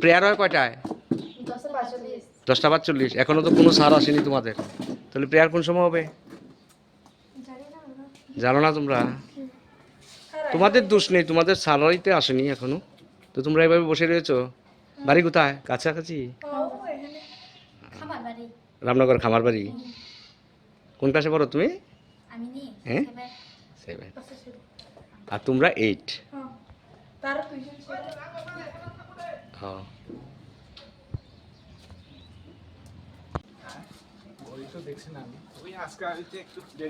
Prayer হয় কয়টায়? দশটা পাঁচচল্লিশ। এখনও তো কোনো সার আসেনি তোমাদের। তাহলে প্রেয়ার কোন সময় হবে? জানো না তোমরা? তোমাদের দোষ নেই তোমাদের স্যালারিতে আসেনি এখনও। তো তোমরা এভাবে বসে রয়েছো? বাড়ি কোথায়? কাছাকাছি? রামনগর খামার বাড়ি। কোন ক্লাসে পড়ো তুমি? হ্যাঁ? সেভেন আর তোমরা এইট হ্যাঁ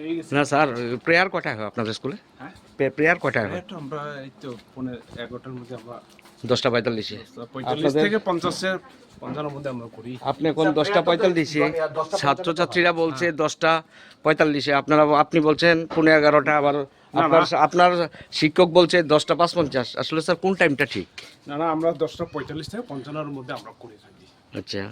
হয়ে গেছে না স্যার প্রেয়ার কটায় হয় আপনাদের স্কুলে? হ্যাঁ? প্রেয়ার কটায় হয়? আমরা এই তো পনেরো এগারোটার মধ্যে আমরা দশটা পঁয়তাল্লিশে। পঁয়তাল্লিশ থেকে পঞ্চাশের পঞ্চান্নর মধ্যে আমরা করি। আপনি এখন দশটা পঁয়তাল্লিশে? ছাত্রছাত্রীরা বলছে দশটা পঁয়তাল্লিশে। আপনারা আপনি বলছেন পনেরো এগারোটা আবার আপনার আপনার শিক্ষক বলছে দশটা পাঁচ পঞ্চাশ আসলে স্যার কোন টাইমটা ঠিক? না না আমরা দশটা পঁয়তাল্লিশ থেকে পঞ্চান্নর মধ্যে আমরা করে থাকি। আচ্ছা।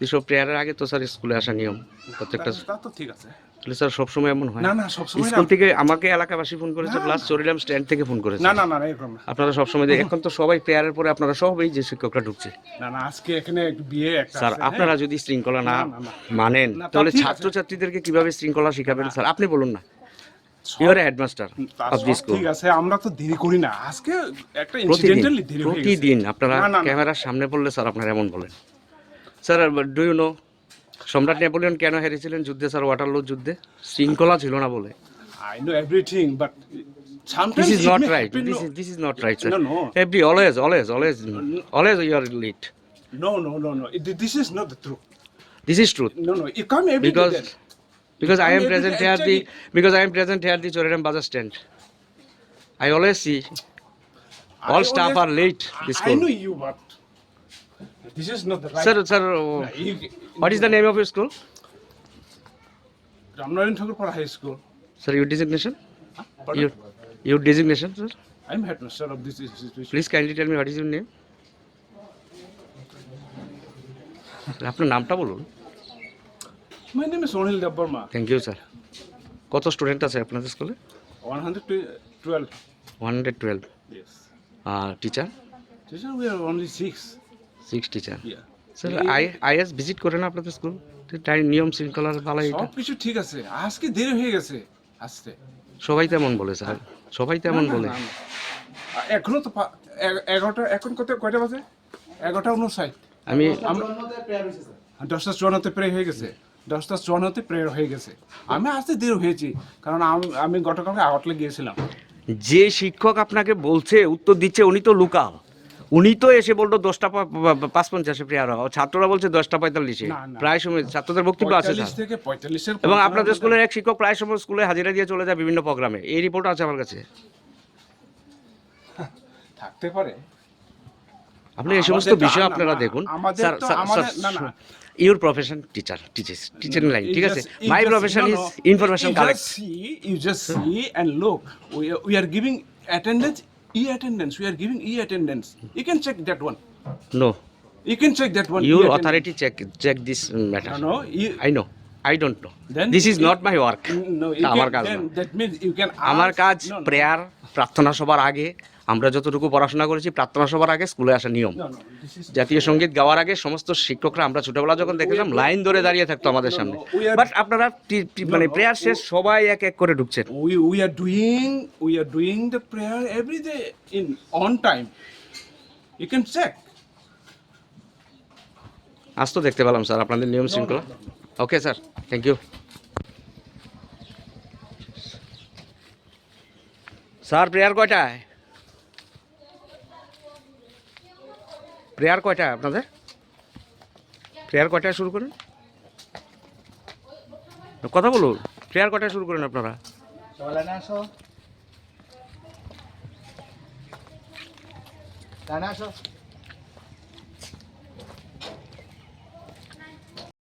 এসব প্রেয়ারের আগে তো স্যার স্কুলে আসা নিয়ম প্রত্যেকটা তা- ঠিক আছে। তাহলে স্যার সবসময় এমন হয়? না না সবসময় স্কুল থেকে আমাকে এলাকাবাসী ফোন করেছে প্লাস চরিলাম স্ট্যান্ড থেকে ফোন করেছে। না না না এরকম না। আপনারা সবসময় এখন তো সবাই প্রেয়ারের পরে আপনারা সবাই যে শিক্ষকরা ঢুকছে। না না আজকে এখানে বিয়ে একটা স্যার? আপনারা যদি শৃঙ্খলা না। মানেন তাহলে। ছাত্রছাত্রীদেরকে কীভাবে শৃঙ্খলা শিখাবেন স্যার? আপনি বলুন না। ইউর হেডমাস্টার অফ দি সব স্কুল ঠিক আছে আমরা তো দেরি করি না আজকে একটা ইনসিডেন্টালি দেরি হয়ে গেছে প্রতিদিন আপনারা না, না, না। ক্যামেরার সামনে পড়লে স্যার আপনারা এমন বলেন স্যার ডু ইউ নো সম্রাট নেপোলিয়ন কেন হেরেছিলেন যুদ্ধে স্যার ওয়াটারলু যুদ্ধে শৃঙ্খলা ছিল না বলে I know everything, but sometimes this is it not right happen, this no. Is this is not right sir No, no. Every always always always always you are lit No, no, no, no. This is not the truth. This is truth No, no. You come every day because there. Because I am present here the because I am present here the Choriram Bazaar stand. I always see all I staff always- are late. This I school. know you, but this is not the right. Sir, sir, uh, You, what is the name of your school? Ramnaran Thakur High School. Sir, your designation? Pardon? Your your designation, sir? I'm headmaster of this institution. Please kindly tell me what is your name? আপনার নামটা বলুন My name is Sonil Dabbarma. Thank you sir কত student আছে আপনাদের স্কুলে 112. One hundred twelve Yes. R teacher Teacher, we are only six. Six teacher. Sir I IS visit করে না আপনাদের স্কুল টাইম নিয়ম শৃঙ্খলার ভালো এটা সব কিছু ঠিক আছে। আজকে দেরি হয়ে গেছে। আসতে সবাই তেমন বলে স্যার সবাই তেমন বলে। এখনও তো এগারোটা এখন কত কয়টা বাজে? এগারোটা উনষাট আমি আমরা দশটা চুয়ান্নতে প্রেয়ার হয়ে গেছে। দশটা চুয়ান্নতে প্রেয়ার হয়ে গেছে। আমি আসতে দেরি হয়েছি কারণ আমি গতকালকে আউটলে গিয়েছিলাম। যে শিক্ষক আপনাকে বলছে উত্তর দিচ্ছে উনি তো লুকাল। উনি তো এসে বলল দশটা পাঁচ পঞ্চাশে প্রেয়ার হয় ছাত্ররা বলছে দশটা পঁয়তাল্লিশে। প্রায় সময় ছাত্রদের বক্তব্য আছে এবং আপনাদের স্কুলের এক শিক্ষক প্রায় সময় স্কুলে হাজিরা দিয়ে চলে যায় বিভিন্ন প্রোগ্রামে। এই রিপোর্ট আছে আমার কাছে। থাকতে পারে। আপনি এই সমস্ত বিষয় আপনারা দেখুন। Your profession teacher teacher teacher line ঠিক আছে? My profession is information collect you just see and look we are giving attendance e attendance we are giving e attendance you can check that one no you can check that one your authority check check this matter no I know I don't know this is not my work আমার কাজ that mean you can আমার কাজ prayer প্রার্থনা সবার আগে আমরা যতটুকু পড়াশোনা করেছি প্রার্থনা সবার আগে স্কুলে আসা নিয়ম। জাতীয় সংগীত গাওয়ার আগে সমস্ত শিক্ষকরা আমরা ছোটবেলা যখন দেখেছিলাম লাইন ধরে দাঁড়িয়ে থাকতো আমাদের সামনে। বাট আপনারা মানে প্রেয়ার শেষ সবাই এক এক করে ঢুকছেন। We are doing we are doing the prayer every day in on time. You can check. আজ তো দেখতে পেলাম স্যার আপনাদের নিয়ম শৃঙ্খলা। Okay sir thank you sir prayer কয়টায়? প্রেয়ার কয়টায় আপনাদের? প্রেয়ার কয়টায় শুরু করেন? কথা বলুন, প্রেয়ার কয়টায় শুরু করেন আপনারা? আসো।